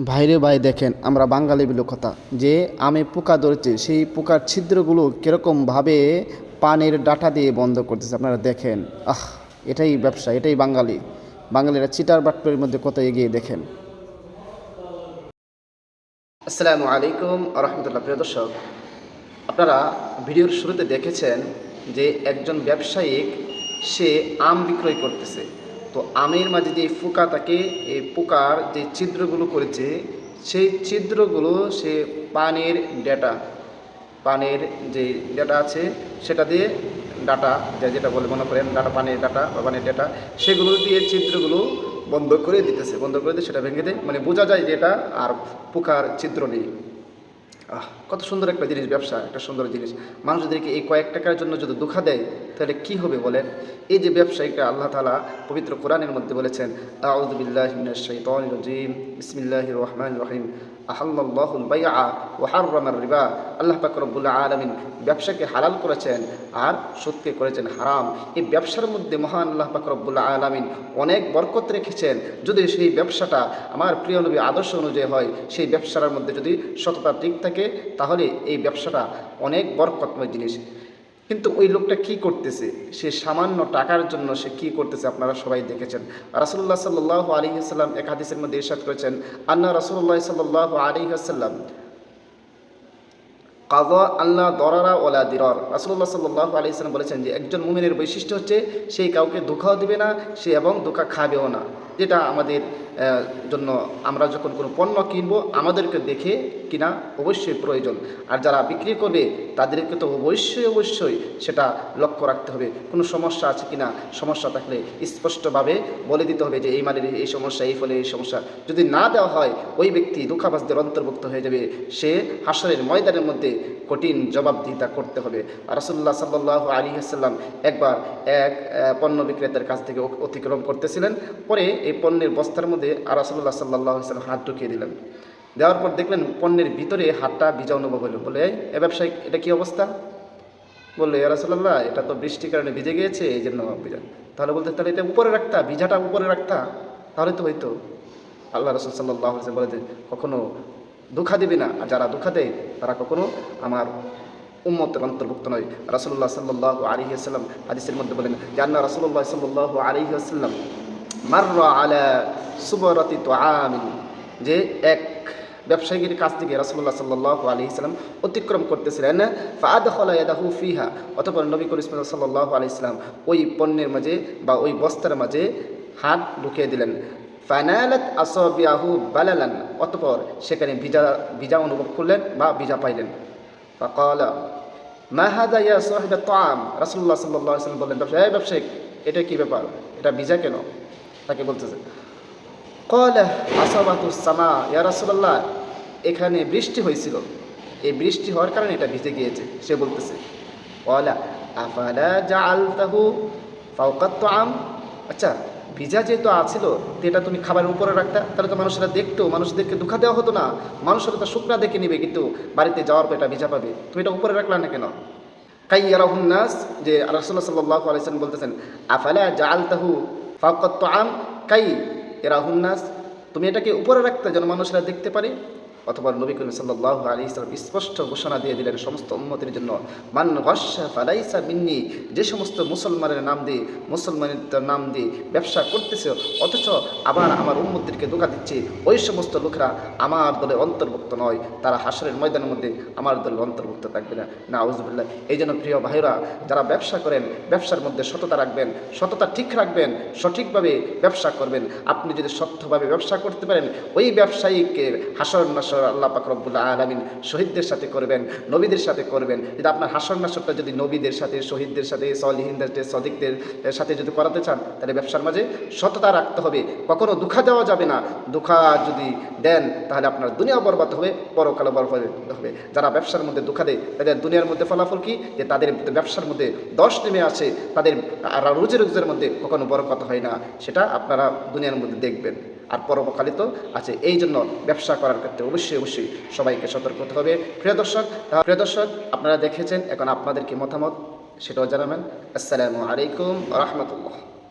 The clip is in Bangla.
ভাইরে ভাই দেখেন, আমরা বাঙালি বিলো কথা। যে আমে পোকা ধরেছে, সেই পোকার ছিদ্রগুলো কীরকমভাবে পানের ডাটা দিয়ে বন্ধ করতেছে, আপনারা দেখেন। আহ, এটাই ব্যবসা, এটাই বাঙালি। বাঙালিরা চিটার বাট্টের মধ্যে কত এগিয়ে দেখেন। আসসালামু আলাইকুম রহমতুল্লাহ প্রিয় দর্শক। আপনারা ভিডিওর শুরুতে দেখেছেন যে একজন ব্যবসায়িক, সে আম বিক্রয় করতেছে। তো আমের মাঝে যে পোকা থাকে, এই পোকার যে ছিদ্রগুলো করেছে, সেই ছিদ্রগুলো, সে পানের ডেটা, পানের যে ডেটা আছে, সেটা দিয়ে ডাটা যেটা বলে মনে করেন ডাটা, পানের ডাটা বা পানের ডেটা, সেগুলো দিয়ে ছিদ্রগুলো বন্ধ করে দিতেছে। বন্ধ করে দিয়ে সেটা ভেঙে দেয়। মানে বোঝা যায় যে এটা আর পোকার ছিদ্র নেই। আহ, কত সুন্দর একটা জিনিস ব্যবসা, একটা সুন্দর জিনিস। মানুষ যাদেরকে এই কয়েক টাকার জন্য যদি দুঃখা দেয়, তাহলে কি হবে বলেন? এই যে ব্যবসায়িকটা আল্লাহ তালা পবিত্র কোরআনের মধ্যে বলেছেন রহিম আল্লাহ আলমিন ব্যবসাকে হালাল করেছেন আর সুদকে করেছেন হারাম। এই ব্যবসার মধ্যে মহান আল্লাহ পাক রব্বুল্লাহ আলমিন অনেক বরকত রেখেছেন। যদি সেই ব্যবসাটা আমার প্রিয় নবী আদর্শ অনুযায়ী হয়, সেই ব্যবসার মধ্যে যদি সততা ঠিক থাকে তাহলে এই ব্যবসাটা অনেক বরকতময় জিনিস। কিন্তু ওই লোকটা কি করতেছে? সে সামান্য টাকার জন্য সে কি করতেছে আপনারা সবাই দেখেছেন। রাসুল্লাহ সাল্লাহ আলী আসাল্লাম এক হাদিসের মধ্যে ইরশাদ করেছেন, আন্না রাসুল্লাহ সাল্লাহ আলী আসাল্লাম কাজা আল্লাহ দরারা ওলা দিরর। রাসুল্লাহ সাল্লাহ আলী ইসলাম বলেছেন যে, একজন মুমিনের বৈশিষ্ট্য হচ্ছে সেই কাউকে ধোকাও দিবে না, সে এবং ধোকা খাবেও না। যেটা আমাদের জন্য আমরা যখন কোনো পণ্য কিনবো, আমাদেরকে দেখে কিনা অবশ্যই প্রয়োজন। আর যারা বিক্রি করবে, তাদেরকে তো অবশ্যই অবশ্যই সেটা লক্ষ্য রাখতে হবে। কোনো সমস্যা আছে কিনা? সমস্যা থাকলে স্পষ্টভাবে বলে দিতে হবে যে, এই মালের এই সমস্যা, এই ফলে এই সমস্যা। যদি না দেওয়া হয়, ওই ব্যক্তি দুঃখাবাসদের অন্তর্ভুক্ত হয়ে যাবে। সে হাসরের ময়দানের মধ্যে কঠিন জবাবদিহিতা করতে হবে। রাসুল্লাহ সাল্লাহ আলী আসাল্লাম একবার এক পণ্য বিক্রেতার কাছ থেকে অতিক্রম করতেছিলেন। পরে এই পণ্যের বস্তার মধ্যে আর রাসুল্লাহ সাল্লাহ সাল্লাম হাত ঢুকিয়ে দিলেন। দেওয়ার পর দেখলেন পণ্যের ভিতরে হাতটা ভিজা অনুভব হলো। বলে এ ব্যবসায়িক, এটা কি অবস্থা? বলল ইয়ারাসাল্লাহ এটা তো বৃষ্টির কারণে ভিজে গিয়েছে এই জন্য ভিজা। তাহলে বলতে, তাহলে এটা উপরে রাখতা, ভিজাটা উপরে রাখতা? তাহলে তো হইতো। আল্লাহ রসুল সাল্লাহ বলে যে, কখনো দুঃখা দিবি না। আর যারা দুঃখা দেয়, তারা কখনো আমার উম্মতের অন্তর্ভুক্ত নয়। রাসুল্লাহ সাল্লাহ আলী আসাল্লাম হাদিসের মধ্যে বলেন জান্না রাসুল্লাহ সাল্লাহ আলী আসাল্লাম যে এক ব্যবসায়ীর কাছ থেকে রাসুল্লাহ সাল্লাহ আলী ইসলাম অতিক্রম করতেছিলেন ফাদ হলায়াদাহু ফিহা, অতপর নবী করিম সাল্লাহ আলি ইসলাম ওই পণ্যের মাঝে বা ওই বস্তার মাঝে হাত ঢুকিয়ে দিলেন। ফানালাত আসবিয়াহু বালালান, অতপর সেখানে ভিজা ভিজা অনুভব করলেন বা ভিজা পাইলেন। ফাকালা তাম সাল্লাল্লাহু সাল্লাম বললেন, ব্যবসায়ী "এই ব্যবসায়িক এটা কি ব্যাপার? এটা ভিজা কেন? তাকে বলতেছে, কলা আসাবাতুস সামা, ইয়া রাসূলুল্লাহ, এখানে বৃষ্টি হয়েছিল। এই বৃষ্টি হওয়ার কারণে এটা ভিজে গিয়েছে। সে বলতেছে, কলা আফালা জাআলতাহু ফাওকাত আম আচ্ছা ভিজা যেহেতু আছিল এটা তুমি খাবারের উপরে রাখতা, তাহলে তো মানুষেরা দেখতো, মানুষদেরকে দুঃখা দেওয়া হতো না। মানুষেরা তো শুকনা দেখে নিবে, কিন্তু বাড়িতে যাওয়ার পর এটা ভিজা পাবে। তুমি এটা উপরে রাখলা না কেন? কাই ইয়ারাহুন্নাস যে রাসুল্লাহ সাল্লাহ আলাইসান বলতেছেন, আফালা জাআলতাহু ফাওকাত আম কাই এরা হুন্নাস তুমি এটাকে উপরে রাখতে যেন মানুষরা দেখতে পারে। অথবা নবী করিম সাল্লাহ আলী ইসলাম স্পষ্ট ঘোষণা দিয়ে দিলেন সমস্ত উন্মতের জন্য, মান গসা ফালাইসা মিন্নি যে সমস্ত মুসলমানের নাম দিয়ে, মুসলমানের নাম দিয়ে ব্যবসা করতেছে, অথচ আবার আমার উন্মতদেরকে ধোকা দিচ্ছে, ওই সমস্ত লোকরা আমার দলে অন্তর্ভুক্ত নয়, তারা হাসরের ময়দানের মধ্যে আমার দলের অন্তর্ভুক্ত থাকবে না। না আউজবিল্লাহ এই জন্য প্রিয় ভাইরা যারা ব্যবসা করেন, ব্যবসার মধ্যে সততা রাখবেন, সততা ঠিক রাখবেন, সঠিকভাবে ব্যবসা করবেন। আপনি যদি সত্যভাবে ব্যবসা করতে পারেন, ওই ব্যবসায়ীকে হাসর নাসর আল্লাহ পাক রব্বুল্লাহ আলমিন শহীদদের সাথে করবেন, নবীদের সাথে করবেন। যদি আপনার হাসর নাসরটা যদি নবীদের সাথে, শহীদদের সাথে, সলিহিনদের সদিকদের সাথে যদি করাতে চান, তাহলে ব্যবসার মাঝে সততা রাখতে হবে। কখনো দুঃখা দেওয়া যাবে না। দুঃখা যদি দেন, তাহলে আপনার দুনিয়া বরবাদ হবে পরকালে বরবাদ হবে। যারা ব্যবসার মধ্যে দুঃখা দেয়, তাদের দুনিয়ার মধ্যে ফলাফল কি? যে তাদের ব্যবসার মধ্যে দশ নেমে আসে, তাদের আর রোজের রোজের মধ্যে কখনো বরকত হয় না। সেটা আপনারা দুনিয়ার মধ্যে দেখবেন। আর পরবকালে তো আছে। এই জন্য ব্যবসা করার ক্ষেত্রে অবশ্যই অবশ্যই সবাইকে সতর্ক হতে হবে। প্রিয় দর্শক প্রিয় দর্শক, আপনারা দেখেছেন, এখন আপনাদের কি মতামত সেটাও জানাবেন। আসসালামু আলাইকুম রহমতুল্লাহ।